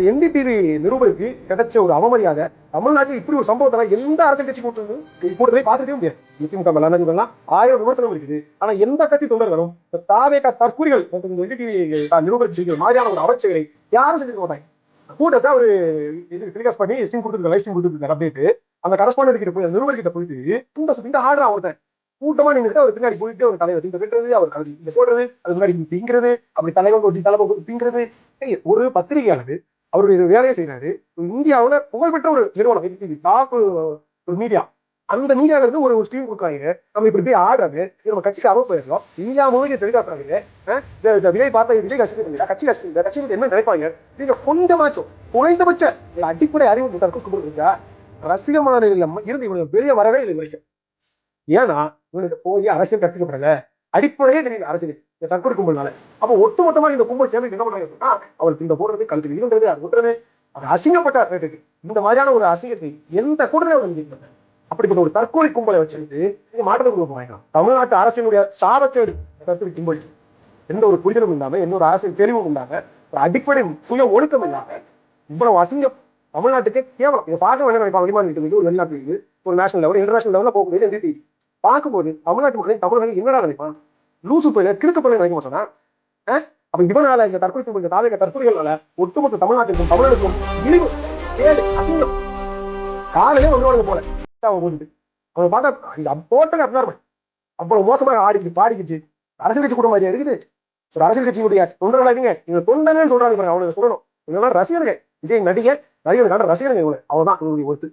NDTV நிருபருக்கு கிடைச்ச ஒரு அவமரியாதை தமிழ்நாட்டில் இப்படி ஒரு சம்பவத்தை எந்த அரசியல் கட்சி கூட்டமும் கூட்டத்தை பார்த்துட்டே முடியாது. திமுக மேலாம் ஆயிரம் விமர்சனம் இருக்குது. ஆனா எந்த கட்சி தொண்டர்களும் இந்த தாவேக தற்கூரிகள் என்டிடிவி நிருபர் செய்கிற மாதிரியான ஒரு அவர்ச்சிகளை யாரும் செஞ்சுக்க மாட்டாங்க கூட்டத்தை ஒரு இது டெலிகாஸ்ட் பண்ணி ஸ்டிங் கொடுத்துருக்காரு லைவ் ஸ்டிங் கொடுத்துருக்காரு அப்படின்ட்டு அந்த கரஸ்பாண்டன்ட் கிட்ட போய் நிருபர் கிட்ட போயிட்டு இந்த சுத்திட்டு ஆடுறான் ஒருத்தன். கூட்டமா நின்றுட்டு அவர் பின்னாடி போயிட்டு அவர் தலைவர் திங்க கட்டுறது அவர் கழுதி இங்க போடுறது அது முன்னாடி திங்கிறது அப்படி தலைவர் ஒட்டி தலைவர் திங்கிறது. ஒரு பத்திரிகையானது அவர் அவருடைய வேலையை செய்யறாரு இந்தியாவில் புகழ்பெற்ற ஒரு நிறுவனம் டாப் ஒரு மீடியா அந்த மீடியாவிலிருந்து ஒரு ஒரு ஸ்டீம் கொடுக்குறாங்க. நம்ம இப்படி போய் ஆடுறாங்க. நம்ம கட்சிக்கு அவ போயிருக்கோம். இந்தியா முழுக்க தெளிவாக்குறாங்க இந்த இந்த விலை பார்த்தா விலை கட்சி கட்சி கட்சி இந்த கட்சி என்ன நினைப்பாங்க? நீங்க கொஞ்சமாச்சும் குறைந்தபட்ச அடிப்படை அறிவு தற்கு கொடுக்குறீங்க ரசிகமான இருந்து இவங்க வெளியே வரவே இல்லை இது வரைக்கும் ஏன்னா இவனுக்கு போய் அரசியல் கற்றுக்கப்படல அடிப்படையே தெரியுது அரசியல் இந்த தற்கொலை கும்பல்னால. அப்ப ஒட்டுமொத்தமா இந்த கும்பல் சேர்ந்து என்ன பண்றாங்க அவளுக்கு இந்த போடுறது கழுத்து விழுங்கிறது அது விட்டுறது அது அசிங்கப்பட்ட ரேட்டுக்கு இந்த மாதிரியான ஒரு அசிங்கத்தை எந்த கூட்டமே அவர் அப்படிப்பட்ட ஒரு தற்கொலை கும்பலை வச்சுட்டு நீங்க மாற்றத்தை கொடுக்க போறாங்க தமிழ்நாட்டு அரசினுடைய சாபக்கேடு தற்கொலை கும்பல். எந்த ஒரு புரிதலும் இல்லாம எந்த ஒரு அரசியல் தெளிவும் இல்லாம ஒரு அடிப்படை சுய ஒழுக்கம் இல்லாம இவ்வளவு அசிங்கம் தமிழ்நாட்டுக்கே கேவலம். இதை பார்க்க வேண்டாம் நினைப்பாங்க வெளிமாநில இருக்குது ஒரு வெளிநாட்டு இருக்குது ஒரு நேஷனல் லெவல் இன்டர்நேஷனல் லெவலில் போகக்கூடிய பார்க்கும்போது தமிழ்நாட்டு மக்களையும் தமிழர்கள் என்னடா நினைப்பான் லூசு பயில கிழக்கு பயில நினைக்க மாட்டானா அப்ப இவனால இந்த தற்கொலை கும்பல், இந்த தாவக தற்கொலைகளால ஒட்டுமொத்த தமிழ்நாட்டிற்கும் தமிழருக்கும் இழிவு கேடு அசிங்கம் காலையிலே ஒன்றோட போல. அவன் போட்டுட்டு. அவன் பார்த்தா இந்த போட்டங்க அப்னார்மல் அவ்வளவு மோசமாக ஆடிக்கிட்டு பாடிக்கிச்சு அரசியல் கட்சி கூட மாதிரியா இருக்குது? ஒரு அரசியல் கட்சியுடைய தொண்டர்களா இவங்க நீங்க சொல்றாங்க பாருங்க அவனுக்கு சொல்லணும். இவங்க ரசிகர்கள். விஜய் நடிகை நடிகர்களுக்கான ரசிகர்கள் இவங்க. அவன்தான் இவங்களுடைய ஒருத்து